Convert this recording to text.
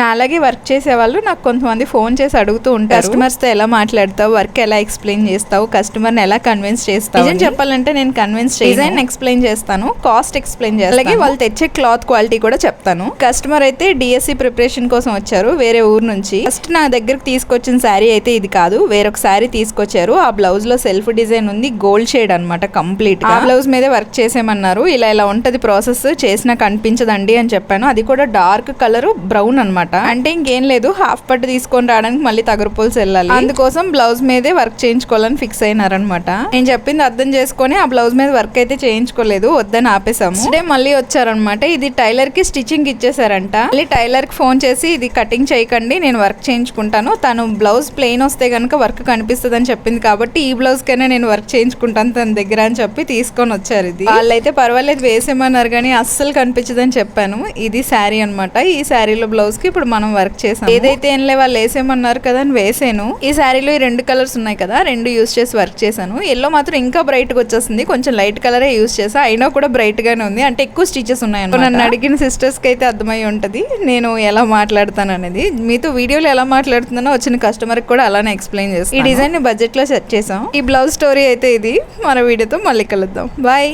నా అలాగే వర్క్ చేసే వాళ్ళు నాకు కొంతమంది ఫోన్ చేసి అడుగుతూ ఉంటారు. కస్టమర్స్తో ఎలా మాట్లాడతావు? వర్క్ ఎలా ఎక్స్ప్లెయిన్ చేస్తావు? కస్టమర్ని ఎలా కన్విన్స్ చేస్తావు? నిజం చెప్పాలంటే నేను కన్విన్స్ డిజైన్ ఎక్స్ప్లెయిన్ చేస్తాను కాస్ట్ ఎక్స్ప్లెయిన్ చేస్తాను. అలాగే వాళ్ళు తెచ్చే క్లాత్ క్వాలిటీ కూడా చెప్తాను. కస్టమర్ అయితే డిఎస్సి ప్రిపరేషన్ కోసం వచ్చారు వేరే ఊరు నుంచి. ఫస్ట్ నా దగ్గరకు తీసుకొచ్చిన శారీ అయితే ఇది కాదు వేరొక శారీ తీసుకొచ్చారు. ఆ బ్లౌజ్లో సెల్ఫ్ డిజైన్ ఉంది గోల్డ్ షేడ్ అన్నమాట కంప్లీట్గా. బ్లౌజ్ మీదే వర్క్ చేసేమన్నారు ఇలా ఇలా ఉంటది ప్రాసెస్ చేసినా కనిపించదండి అని చెప్పాను. అది కూడా డార్క్ కలర్ బ్రౌన్ అన్నమాట. అంటే ఇంకేం లేదు హాఫ్ పట్టు తీసుకొని రావడానికి మళ్ళీ తగరపోల్సి వెళ్ళాలి. అందుకోసం బ్లౌజ్ మీదే వర్క్ చేయించుకోవాలని ఫిక్స్ అయినారనమాట నేను చెప్పింది అర్థం చేసుకొని ఆ బ్లౌజ్ మీద వర్క్ అయితే చేయించుకోలేదు వద్దని ఆపేసాము day మళ్ళీ వచ్చారనమాట ఇది టైలర్కి స్టిచ్చింగ్ ఇచ్చేసారంట మళ్ళీ టైలర్కి ఫోన్ చేసి ఇది కటింగ్ చేయకండి నేను వర్క్ చేయించుకుంటాను. తను బ్లౌజ్ ప్లెయిన్ వస్తే గనుక వర్క్ కనిపిస్తుంది అని చెప్పింది కాబట్టి ఈ బ్లౌజ్ కైనా నేను వర్క్ చేయించుకుంటాను తన దగ్గర అని చెప్పి తీసుకొని వచ్చారు ఇది. వాళ్ళైతే పర్వాలేదు వేసేమన్నారు కానీ అస్సలు కనిపించదని చెప్పాను. ఇది శారీ అన్నమాట. ఈ శారీలో బ్లౌజ్కి ఇప్పుడు మనం వర్క్ చేసాం ఏదైతే ఏం లే వాళ్ళు వేసేమన్నారు కదా అని వేసాను. ఈ శారీలో ఈ రెండు కలర్స్ ఉన్నాయి కదా రెండు యూస్ చేసి వర్క్ చేశాను. ఎల్లో మాత్రం ఇంకా బ్రైట్గా వచ్చేస్తుంది కొంచెం లైట్ కలరే యూస్ చేసా అయినా కూడా బ్రైట్ గానే ఉంది. అంటే ఎక్కువ స్టిచెస్ ఉన్నాయి. నన్ను అడిగిన సిస్టర్స్కి అయితే అర్థమై ఉంటది నేను ఎలా మాట్లాడతాను అనేది. మీతో వీడియోలో ఎలా మాట్లాడుతున్నానో వచ్చిన కస్టమర్కి కూడా అలానే ఎక్స్ప్లెయిన్ చేస్తాను. ఈ డిజైన్ని బడ్జెట్లో సెట్ చేసాం ఈ బ్లౌజ్ స్టోరీ అయితే ఇది. మన వీడియోతో మళ్ళీ కలుద్దాం. బాయ్